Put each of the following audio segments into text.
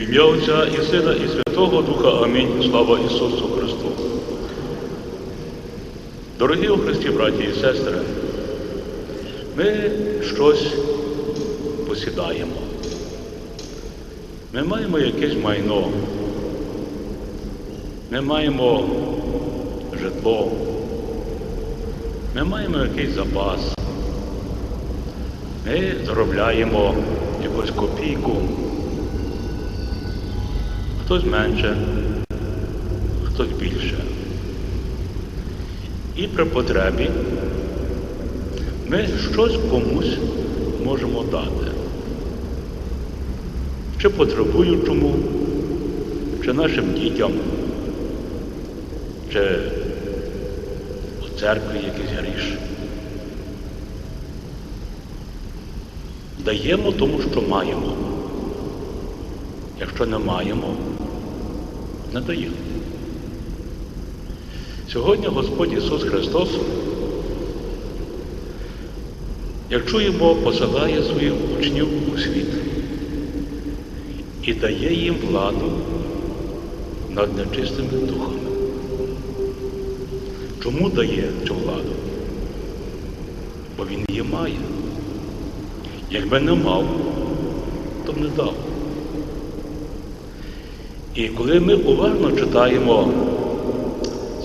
Ім'я Отця і Сина, і Святого Духа. Амінь. Слава Ісусу Христу. Дорогі у Христі, браті і сестри, ми щось посідаємо. Ми маємо якесь майно. Ми маємо житло. Ми маємо якийсь запас. Ми заробляємо якусь копійку. Хтось менше, хтось більше. І при потребі ми щось комусь можемо дати. Чи потребуючому, чи нашим дітям, чи у церкві якийсь гріш. Даємо тому, що маємо. Якщо не маємо, даємо. Сьогодні Господь Ісус Христос, як чуємо, посилає своїх учнів у світ і дає їм владу над нечистими духами. Чому дає цю владу? Бо він її має. Якби не мав, то б не дав. І коли ми уважно читаємо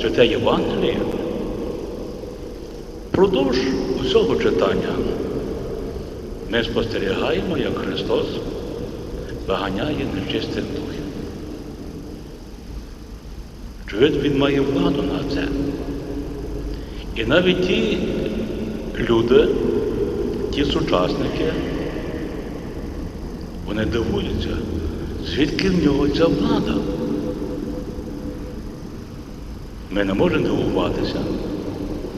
Святе Євангеліє, впродовж усього читання ми спостерігаємо, як Христос виганяє нечистих духів. Чуєте, Він має владу на це. І навіть ті люди, ті сучасники, вони дивуються, звідки в нього ця влада. Ми не можемо дивуватися,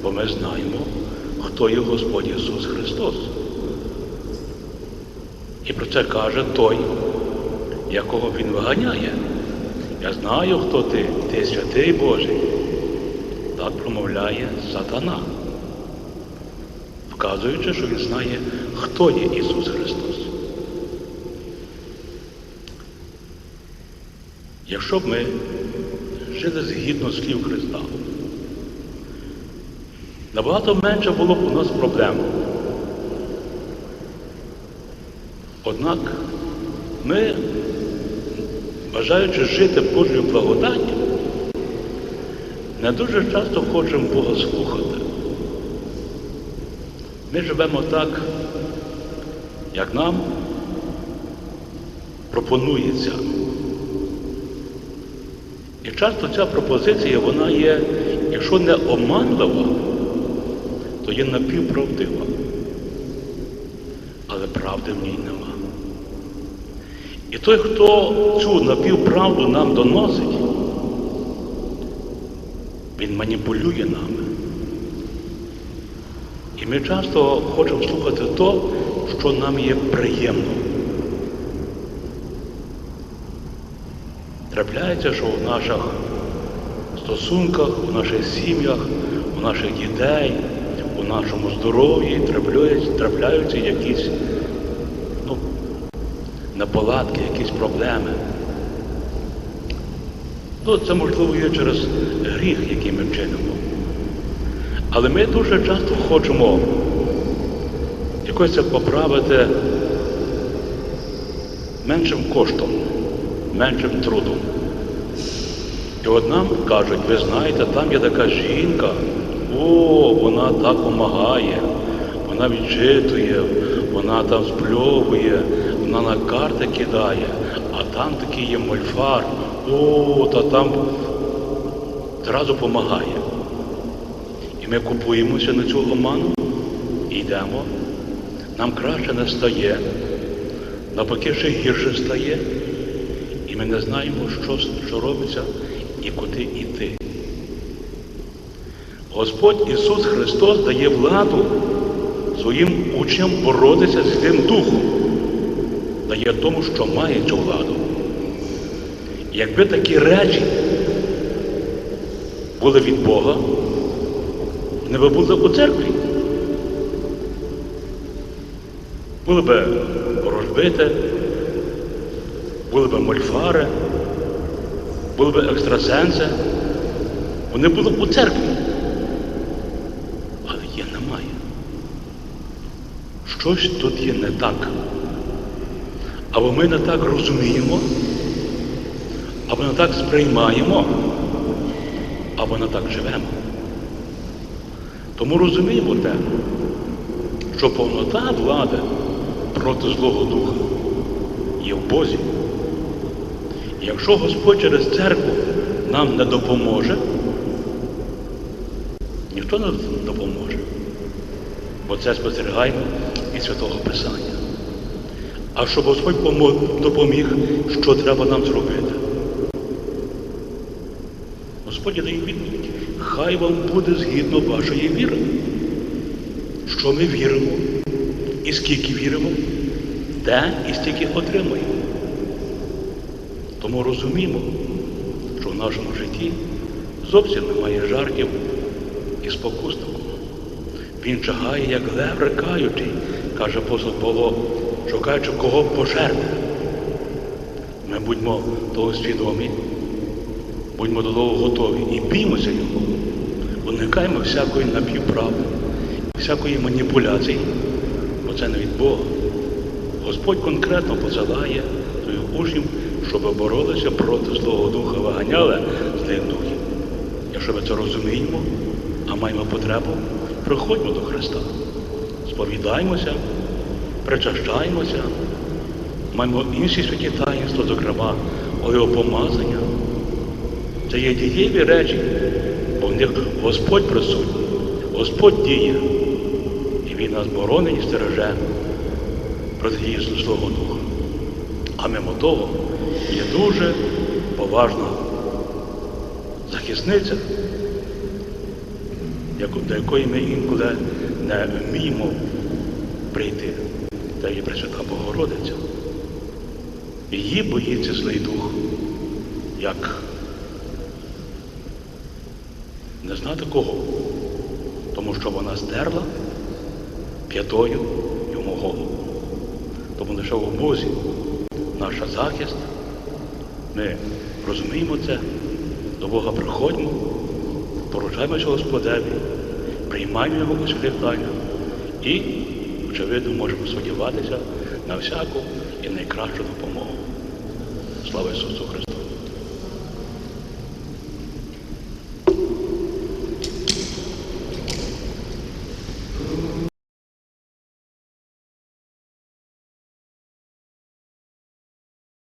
бо ми знаємо, хто є Господь Ісус Христос. І про це каже той, якого Він виганяє. Я знаю, хто ти, ти святий Божий. Так промовляє сатана, вказуючи, що він знає, хто є Ісус Христос. Якщо б ми жили згідно слів Христа, набагато менше було б у нас проблем. Однак ми, бажаючи жити Божою благодаттю, не дуже часто хочемо Бога слухати. Ми живемо так, як нам пропонується. І часто ця пропозиція, вона є, якщо не оманлива, то є напівправдива. Але правди в ній нема. І той, хто цю напівправду нам доносить, він маніпулює нами. І ми часто хочемо слухати то, що нам є приємно. Трапляється, що в наших стосунках, у наших сім'ях, у наших дітей, у нашому здоров'ї трапляються, якісь ну, неполадки, якісь проблеми. Ну, це можливо є через гріх, який ми чинимо. Але ми дуже часто хочемо якось це поправити меншим коштом, меншим трудом. І от нам кажуть, ви знаєте, там є така жінка, о, вона так допомагає, вона відчитує, вона там спльовує, вона на карти кидає, а там такий є мольфар, о, та там зразу допомагає. І ми купуємося на цю оману і йдемо. Нам краще не стає, навпаки ще гірше стає. Ми не знаємо, що, що робиться і куди йти. Господь Ісус Христос дає владу своїм учням боротися з тим духом, дає тому, що має цю владу. Якби такі речі були від Бога, вони би були у церкві. Були би ворожбити, були б мольфари, були б екстрасенси. Вони були б у церкві. Але є немає. Щось тут є не так. Або ми не так розуміємо, або не так сприймаємо, або не так живемо. Тому розуміємо те, що повнота влади проти Злого Духа є в Бозі. І якщо Господь через церкву нам не допоможе, ніхто не допоможе. Бо це спостерігаємо від Святого Писання. А щоб Господь допоміг, що треба нам зробити? Господь дає відповідь. Хай вам буде згідно вашої віри. Що ми віримо, і скільки віримо, де і стільки отримуємо. Тому розуміємо, що в нашому житті зовсім немає жартів і спокуснику. Він чагає, як лев рикаючий, каже апостол Павло, шукаючи кого пожерти. Ми будьмо того свідомі, будьмо до того готові і біймося його. Уникаємо всякої напівправди, всякої маніпуляції, бо це не від Бога. Господь конкретно посилає своїх учнів, щоб боролися проти Злого Духа, виганяли злих духів. Якщо ми це розуміємо, а маємо потребу, приходьмо до Христа, сповідаємося, причащаємося, маємо інші святі таїнства, зокрема, олеопомазання. Це є дієві речі, бо в них Господь присутній, Господь діє, і Він нас боронить і стереже проти дії Злого Духа. А мимо того є дуже поважна захисниця, до якої ми інколи не вміємо прийти. Це є Пресвята Богородиця. Її боїться злий дух, як не знати кого, тому що вона стерла п'ятою йому голову. Тому лише в Бозі наш захист. Ми розуміємо це, до Бога приходьмо, поручаємося Господеві, приймаємо Його у святих тайнах і, очевидно, можемо сподіватися на всяку і найкращу допомогу. Слава Ісусу Христу!